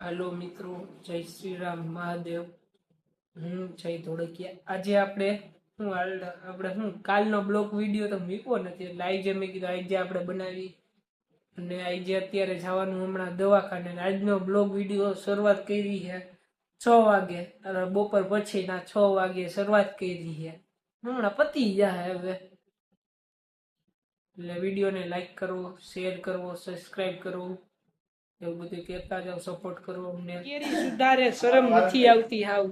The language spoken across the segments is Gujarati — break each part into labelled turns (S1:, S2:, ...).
S1: હાલો મિત્રો, જય શ્રી રામ, મહાદેવ. હું જય ધોળકિયા. આજે આપણે હું આપણે હું કાલનો બ્લોક વીડિયો તો મૂક્યો નથી, એટલે આજે મેં કીધું આજે આપણે બનાવી. અને આજે અત્યારે જવાનું હમણાં દવાખાને આજનો બ્લોગ વીડિયો શરૂઆત કરી છે છ વાગે. બપોર પછીના છ વાગે શરૂઆત કરી છે. હમણાં પતી જાય હવે. એટલે વિડીયોને લાઈક કરવો શેર કરવો સબસ્ક્રાઈબ કરવું એવું બધું કહેતા જાવ સપોર્ટ કરો અમને. કેરી સુધારે શરમ નથી આવતી હાવ.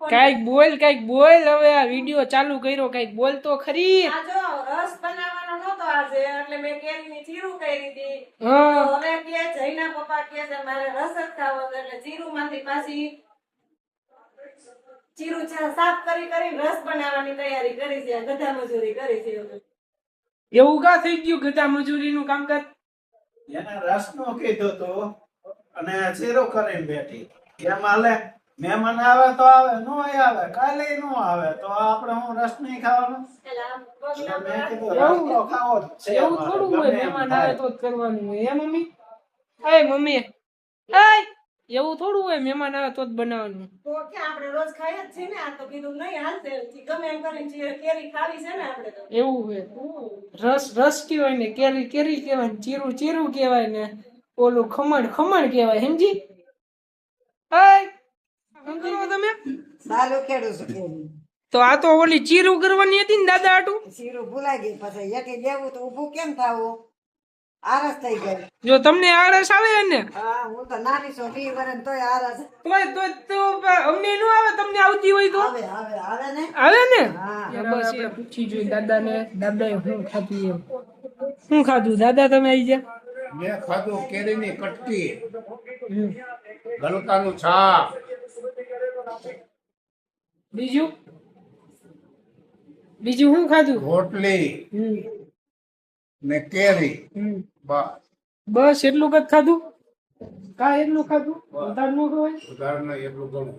S1: કંઈક બોલ કંઈક બોલ હવે આ વિડિયો ચાલુ કર્યો કંઈક બોલ તો ખરી.
S2: આ જો રસ બનાવવાનો નતો આજે એટલે મેં કેરીની જીરું કરી હતી.
S1: હા.
S2: હવે કે જઈના પપ્પા કે છે મારે રસ જ ખાવો છે એટલે જીરું માંથી પાછી જીરું ચા સાફ કરી કરી રસ બનાવવાની તૈયારી કરી છે ગધા મજૂરી કરી છે.
S1: એવું કા થઈ ગયું ગધા મજૂરીનું કામકાજ.
S3: એને રસનો કીધો તો અને શીરો કરીને બેઠી. એમ હાલે મહેમાન આવે તો આવે નો આવે કાલે નો આવે તો આપણે હું રસ નહીં ખાવાનો?
S1: એવું થોડું હોય મહેમાન આવે તો જ કરવાનું હોય. એ મમ્મી? એ મમ્મી? એ એવું થોડું હોય મહેમાન આવે તો જ બનાવવાનું.
S2: તો કે આપણે રોજ ખાઈએ જ છે ને આ તો કીધું નહીં હાલશે ગમે એમ કરીને જે કેરી ખાવી છે ને આપણે તો.
S1: એવું હોય. રસ રસ કહેવાય ને કેરી કેરી કહેવાય ચીરું ચીરું કહેવાય ને ઓલું ખમણ ખમણ કહેવાય સમજી? સમજી તમે?
S4: સાલું ખેડું છું.
S1: તો આ તો ઓલી ચીરું કરવાની હતી ને દાદા આટું?
S4: ચીરું ભૂલાઈ ગઈ પછી એક દેવું તો ઊભું કેમ થાવું? આરસ થઈ ગઈ.
S1: જો તમને આળસ આવે ને
S4: હા હું તો નાની છું વી વર્ષ તોય આરસ
S1: તોય તો તો અમને નો આવે તમને આવતી હોય તો?
S4: આવે આવે આવે ને?
S1: આવે ને?
S4: હા.
S1: બસ એ પૂછી જોઈ દાદા ને દાદા એ શું ખાધું એમ. શું ખાધું? દાદા તમે આવી ગયા?
S5: મેં ખાધું કેરીની કટકી. ગલકાનું છાપ
S1: બીજું? બીજું શું ખાધું?
S5: રોટલી.
S1: હમ.
S5: ને કેરી. બસ.
S1: બસ એટલું કદ ખાધું? કા એટલું ખાધું? વધારે નો ખવાય
S5: ઉદાહરણ એટલું ઘણું.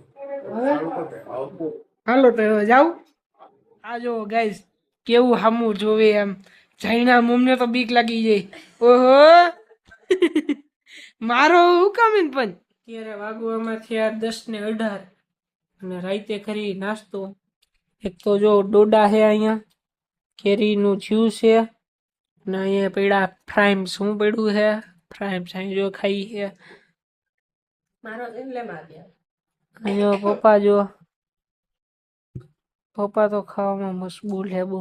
S1: હાલો તો જાવ આ જો ગાઈસ કેવું હામું જોવે એમ. જાઈના મમને તો બીક લાગી જાય. ઓહો! મારો હુકમ ને પણ? ત્યારે વાગવામાં થયા દસ ને અઢાર. અને રાઈતે કરી નાસ્તો. એક તો જો ડોડા છે અહીંયા. કેરીનું જ્યુસ છે અને અહીંયા પેડા ફ્રાઈમ શું પડ્યું છે? ફ્રાઈમ સાંઈ જો ખાઈ છે.
S2: મારો એટલે માં ગયા
S1: અહીંયા પપ્પા જો પપ્પા તો ખાવામાં મશબૂલ છે બહુ.